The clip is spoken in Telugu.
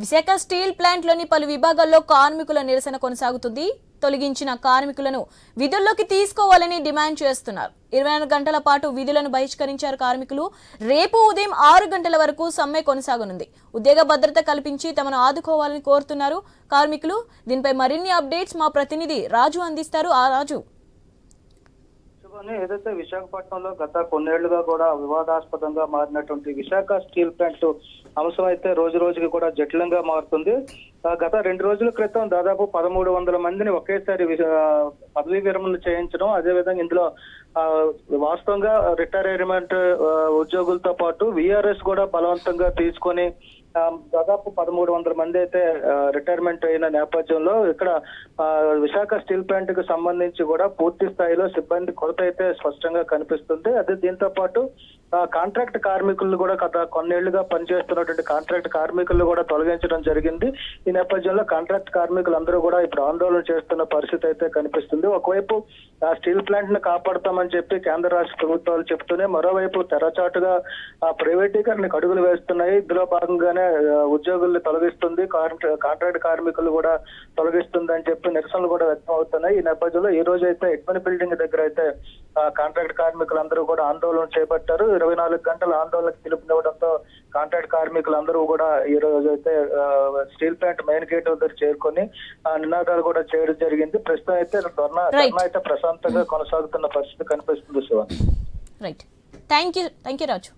విశాఖ స్టీల్ ప్లాంట్లోని పలు విభాగాల్లో కార్మికుల నిరసన కొనసాగుతుంది. తొలగించిన కార్మికులను విధుల్లోకి తీసుకోవాలని డిమాండ్ చేస్తున్నారు. ఇరవై నాలుగు గంటల పాటు విధులను బహిష్కరించారు కార్మికులు. రేపు ఉదయం ఆరు గంటల వరకు సమ్మె కొనసాగనుంది. ఉద్యోగ భద్రత కల్పించి తమను ఆదుకోవాలని కోరుతున్నారు కార్మికులు. దీనిపై మరిన్ని అప్డేట్స్ మా ప్రతినిధి రాజు అందిస్తారు. ఆ రాజు. రాష్ట్రంలోనే ఏదైతే విశాఖపట్నంలో గత కొన్నేళ్ళుగా కూడా వివాదాస్పదంగా మారినటువంటి విశాఖ స్టీల్ ప్లాంట్ అంశం అయితే రోజు రోజుకి కూడా జటిలంగా మారుతుంది. గత రెండు రోజుల క్రితం దాదాపు పదమూడు వందల మందిని ఒకేసారి పదవీ విరమణ చేయించడం అదేవిధంగా ఇందులో ఆ, వాస్తవంగా రిటైర్మెంట్ ఉద్యోగులతో పాటు విఆర్ఎస్ కూడా బలవంతంగా తీసుకొని దాదాపు పదమూడు వందల మంది అయితే రిటైర్మెంట్ అయిన నేపథ్యంలో ఇక్కడ ఆ, విశాఖ స్టీల్ ప్లాంట్కు సంబంధించి కూడా పూర్తి స్థాయిలో సిబ్బంది కొరత అయితే స్పష్టంగా కనిపిస్తుంది. అదే దీంతో పాటు కాంట్రాక్ట్ కార్మికులు కూడా గత కొన్నేళ్ళుగా పనిచేస్తున్నటువంటి కాంట్రాక్ట్ కార్మికులు కూడా తొలగించడం జరిగింది. ఈ నేపథ్యంలో కాంట్రాక్ట్ కార్మికులందరూ కూడా ఇప్పుడు ఆందోళన చేస్తున్న పరిస్థితి అయితే కనిపిస్తుంది. ఒకవైపు ఆ స్టీల్ ప్లాంట్ను కాపాడతామని చెప్పి కేంద్ర రాష్ట్ర ప్రభుత్వాలు చెప్తూనే మరోవైపు తెరచాటుగా ఆ ప్రైవేటీకరణ అడుగులు వేస్తున్నాయి. ఇందులో భాగంగానే ఉద్యోగుల్ని తొలగిస్తుంది. కాంట్రాక్ట్ కార్మికులు కూడా తొలగిస్తుంది అని చెప్పి నిరసనలు కూడా వ్యక్తం అవుతున్నాయి ఈ నేపథ్యంలో ఈ రోజు అయితే ఎడ్మన్ బిల్డింగ్ దగ్గర అయితే కాంట్రాక్ట్ కార్మికులందరూ కూడా ఆందోళన చేపట్టారు. ఇరవై నాలుగు గంటల ఆందోళనకు పిలుపునివ్వడంతో కాంట్రాక్ట్ కార్మికులందరూ కూడా ఈ రోజు అయితే స్టీల్ ప్లాంట్ మెయిన్ గేట్ వద్ద చేరుకొని ఆ నినాదాలు కూడా చేయడం జరిగింది. ప్రస్తుతం అయితే ధర్నా. ధర్నా అయితే ప్రశాంతంగా కొనసాగుతున్న పరిస్థితి కనిపిస్తుంది Shiva. Right thank you thank you Raju